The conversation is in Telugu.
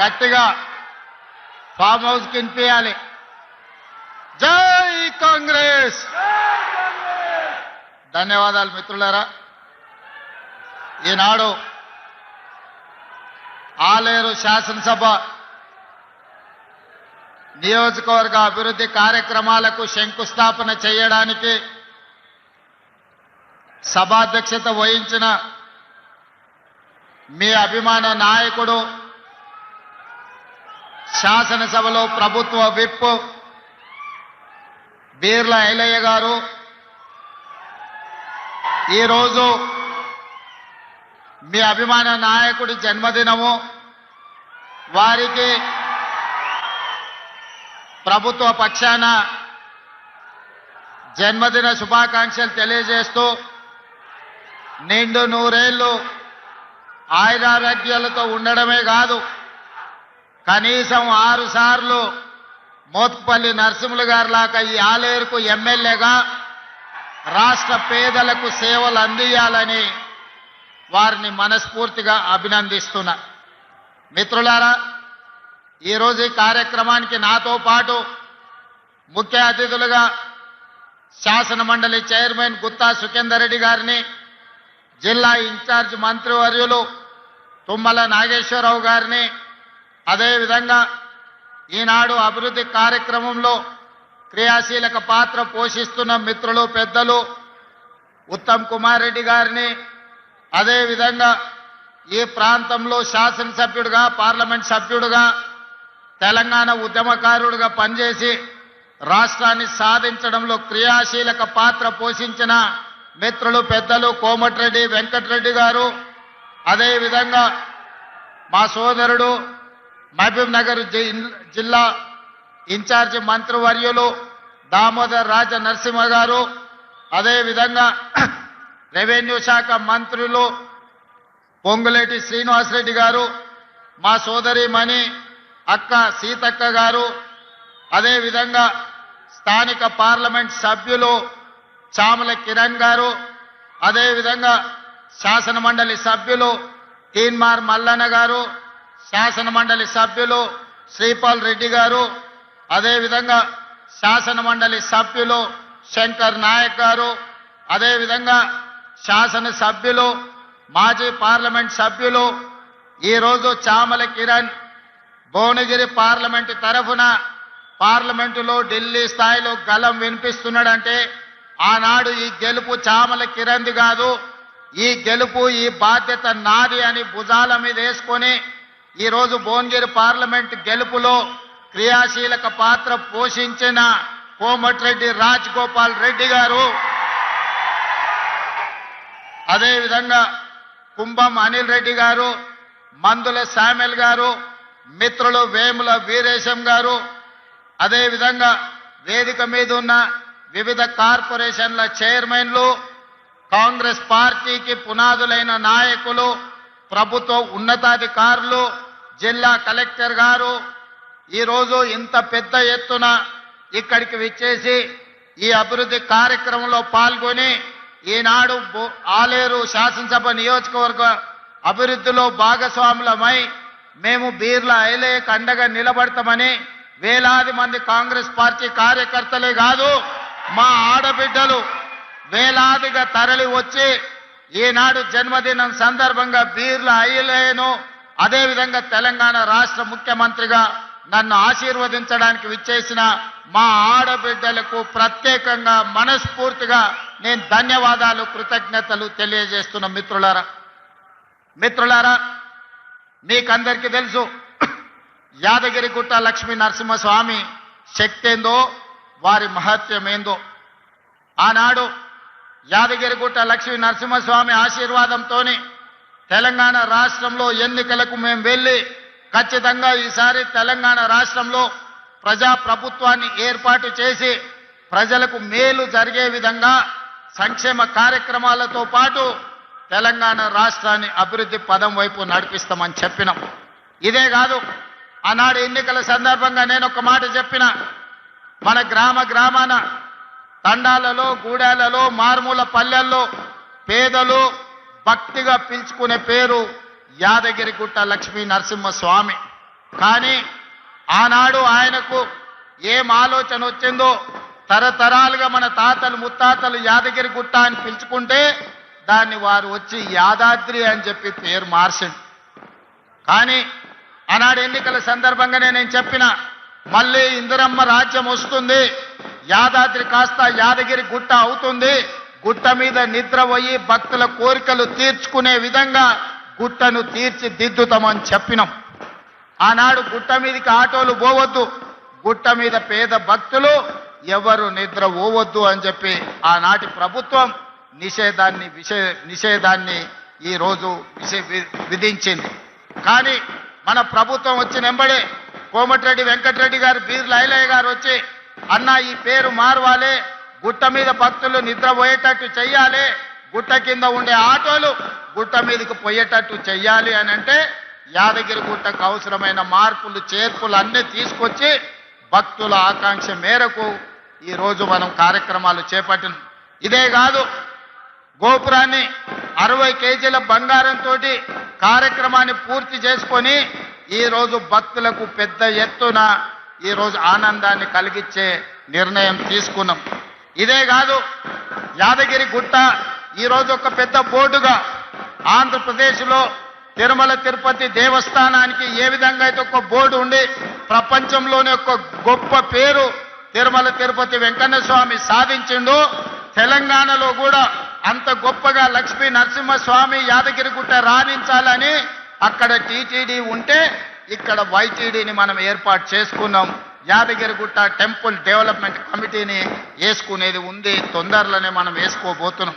గట్టిగా ఫామ్ హౌస్ కినిపించాలి జై కాంగ్రెస్! ధన్యవాదాలు మిత్రులారా. ఈనాడు ఆలేరు శాసనసభ నియోజకవర్గ అభివృద్ధి కార్యక్రమాలకు శంకుస్థాపన చేయడానికి సభాధ్యక్షత వహించిన మీ అభిమాన నాయకుడు శాసనసభలో ప్రభుత్వ విప్ బీర్ల ఐలయ్య గారు ఈరోజు మీ అభిమాన నాయకుడి జన్మదినము. వారికి ప్రభుత్వ పక్షాన జన్మదిన శుభాకాంక్షలు తెలియజేస్తూ నిండు నూరేళ్ళు ఆయురారోగ్యాలతో ఉండడమే కాదు కనీసం ఆరు సార్లు మోత్పల్లి నరసింహులు గారు లాగా ఈ ఆలేరుకు ఎమ్మెల్యేగా రాష్ట్ర పేదలకు సేవలు అందియాలని వారిని మనస్ఫూర్తిగా అభినందిస్తున్నా. మిత్రులారా ఈరోజు ఈ కార్యక్రమానికి నాతో పాటు ముఖ్య అతిథులుగా శాసన మండలి చైర్మన్ గుత్తా సుఖేందర్ రెడ్డి గారిని జిల్లా ఇన్ఛార్జ్ మంత్రివర్యులు తుమ్మల నాగేశ్వరరావు గారిని అదేవిధంగా ఈనాడు అభివృద్ధి కార్యక్రమంలో క్రియాశీలక పాత్ర పోషిస్తున్న మిత్రులు పెద్దలు ఉత్తమ్ కుమార్ రెడ్డి గారిని అదేవిధంగా ఈ ప్రాంతంలో శాసనసభ్యుడిగా పార్లమెంట్ సభ్యుడిగా తెలంగాణ ఉద్యమకారుడిగా పనిచేసి రాష్ట్రాన్ని సాధించడంలో క్రియాశీలక పాత్ర పోషించిన మిత్రులు పెద్దలు కోమటిరెడ్డి వెంకటరెడ్డి గారు అదేవిధంగా మా సోదరుడు మహబూబ్ నగర్ జిల్లా ఇన్ఛార్జి మంత్రివర్యులు దామోదర్ రాజ నరసింహ గారు అదేవిధంగా రెవెన్యూ శాఖ మంత్రులు పొంగులేటి శ్రీనివాసరెడ్డి గారు మా సోదరి మణి అక్క సీతక్క గారు అదేవిధంగా స్థానిక పార్లమెంట్ సభ్యులు చామల కిరణ్ గారు అదేవిధంగా శాసన మండలి సభ్యులు తీన్మార్ మల్లన్న గారు శాసన మండలి సభ్యులు శ్రీపాల్ రెడ్డి గారు అదేవిధంగా శాసన మండలి సభ్యులు శంకర్ నాయక్ గారు అదేవిధంగా శాసన సభ్యులు మాజీ పార్లమెంట్ సభ్యులు ఈరోజు చామల కిరణ్ భువనగిరి పార్లమెంటు తరఫున పార్లమెంటులో ఢిల్లీ స్థాయిలో గలం వినిపిస్తున్నాడంటే ఆనాడు ఈ గెలుపు చామల కిరణ్ది కాదు ఈ గెలుపు ఈ బాధ్యత నాది అని భుజాల మీద వేసుకొని ఈరోజు భువనగిరి పార్లమెంట్ గెలుపులో క్రియాశీలక పాత్ర పోషించిన కోమటిరెడ్డి రాజ్ గోపాల్ రెడ్డి గారు అదేవిధంగా కుంభం అనిల్ రెడ్డి గారు మందుల శామ్యుల్ గారు మిత్రులు వేముల వీరేశం గారు అదేవిధంగా వేదిక మీద ఉన్న వివిధ కార్పొరేషన్ల చైర్మన్లు కాంగ్రెస్ పార్టీకి పునాదులైన నాయకులు ప్రభుత్వ ఉన్నతాధికారులు జిల్లా కలెక్టర్ గారు ఈరోజు ఇంత పెద్ద ఎత్తున ఇక్కడికి విచ్చేసి ఈ అభివృద్ధి కార్యక్రమంలో పాల్గొని ఈనాడు ఆలేరు శాసనసభ నియోజకవర్గ అభివృద్ధిలో భాగస్వాములమై మేము బీర్ల ఐలే అండగా నిలబడతామని వేలాది మంది కాంగ్రెస్ పార్టీ కార్యకర్తలే కాదు మా ఆడబిడ్డలు వేలాదిగా తరలి వచ్చి ఈనాడు జన్మదినం సందర్భంగా బీర్ల అయ్యలేను. అదేవిధంగా తెలంగాణ రాష్ట్ర ముఖ్యమంత్రిగా నన్ను ఆశీర్వదించడానికి విచ్చేసిన మా ఆడబిడ్డలకు ప్రత్యేకంగా మనస్ఫూర్తిగా నేను ధన్యవాదాలు కృతజ్ఞతలు తెలియజేస్తున్న మిత్రులారా. మిత్రులారా మీకందరికీ తెలుసు యాదగిరిగుట్ట లక్ష్మీ నరసింహస్వామి శక్తి ఏందో వారి మహత్యం ఏందో ఆనాడు యాదగిరిగుట్ట లక్ష్మీ నరసింహస్వామి ఆశీర్వాదంతోని తెలంగాణ రాష్ట్రంలో ఎన్నికలకు మేము వెళ్ళి ఖచ్చితంగా ఈసారి తెలంగాణ రాష్ట్రంలో ప్రజా ప్రభుత్వాన్ని ఏర్పాటు చేసి ప్రజలకు మేలు జరిగే విధంగా సంక్షేమ కార్యక్రమాలతో పాటు తెలంగాణ రాష్ట్రాన్ని అభివృద్ధి పదం వైపు నడిపిస్తామని చెప్పినాం. ఇదే కాదు ఆనాడు ఎన్నికల సందర్భంగా నేను ఒక మాట చెప్పిన మన గ్రామ గ్రామాన తండాలలో గూడాలలో మారుమూల పల్లెల్లో పేదలు భక్తిగా పిలుచుకునే పేరు యాదగిరిగుట్ట లక్ష్మీ నరసింహస్వామి కానీ ఆనాడు ఆయనకు ఏం ఆలోచన వచ్చిందో తరతరాలుగా మన తాతలు ముత్తాతలు యాదగిరిగుట్ట అని పిలుచుకుంటే దాన్ని వారు వచ్చి యాదాద్రి అని చెప్పి పేరు మార్చండి. కానీ ఆనాడు ఎన్నికల సందర్భంగానే నేను చెప్పిన మళ్ళీ ఇందిరమ్మ రాజ్యం వస్తుంది యాదాద్రి కాస్త యాదగిరి గుట్ట అవుతుంది. గుట్ట మీద నిద్ర పోయి భక్తుల కోరికలు తీర్చుకునే విధంగా గుట్టను తీర్చిదిద్దుతామని చెప్పినాం. ఆనాడు గుట్ట మీదకి ఆటోలు పోవద్దు. గుట్ట మీద పేద భక్తులు ఎవరు నిద్ర పోవద్దు అని చెప్పి ఆనాటి ప్రభుత్వం నిషేధాన్ని విషే నిషేధాన్ని ఈ రోజు విష- విధించింది. కానీ మన ప్రభుత్వం వచ్చిన వెంబడే కోమటిరెడ్డి వెంకటరెడ్డి గారు బీర్ల ఐలయ్య గారు వచ్చి అన్న ఈ పేరు మారవాలి. గుట్ట మీద భక్తులు నిద్ర పోయేటట్టు చెయ్యాలి. గుట్ట కింద ఉండే ఆటోలు గుట్ట మీదకి పోయేటట్టు చెయ్యాలి అని అంటే యాదగిరి గుట్టకు అవసరమైన మార్పులు చేర్పులు అన్నీ తీసుకొచ్చి భక్తుల ఆకాంక్ష మేరకు ఈ రోజు మనం కార్యక్రమాలు చేపట్టిన. ఇదే కాదు గోపురాన్ని అరవై కేజీల బంగారంతో కార్యక్రమాన్ని పూర్తి చేసుకొని ఈరోజు భక్తులకు పెద్ద ఎత్తున ఈరోజు ఆనందాన్ని కలిగించే నిర్ణయం తీసుకున్నాం. ఇదే కాదు యాదగిరి గుట్ట ఈరోజు ఒక పెద్ద బోర్డుగా ఆంధ్రప్రదేశ్లో తిరుమల తిరుపతి దేవస్థానానికి ఏ విధంగా అయితే ఒక బోర్డు ఉండి ప్రపంచంలోనే ఒక గొప్ప పేరు తిరుమల తిరుపతి వెంకన్న స్వామి సాధించిండు తెలంగాణలో కూడా అంత గొప్పగా లక్ష్మీ నరసింహస్వామి యాదగిరిగుట్ట రాణించాలని అక్కడ టీటీడీ ఉంటే ఇక్కడ వైటీడీని మనం ఏర్పాటు చేసుకున్నాం. యాదగిరిగుట్ట టెంపుల్ డెవలప్మెంట్ కమిటీని వేసుకునేది ఉంది. తొందరలోనే మనం వేసుకోబోతున్నాం.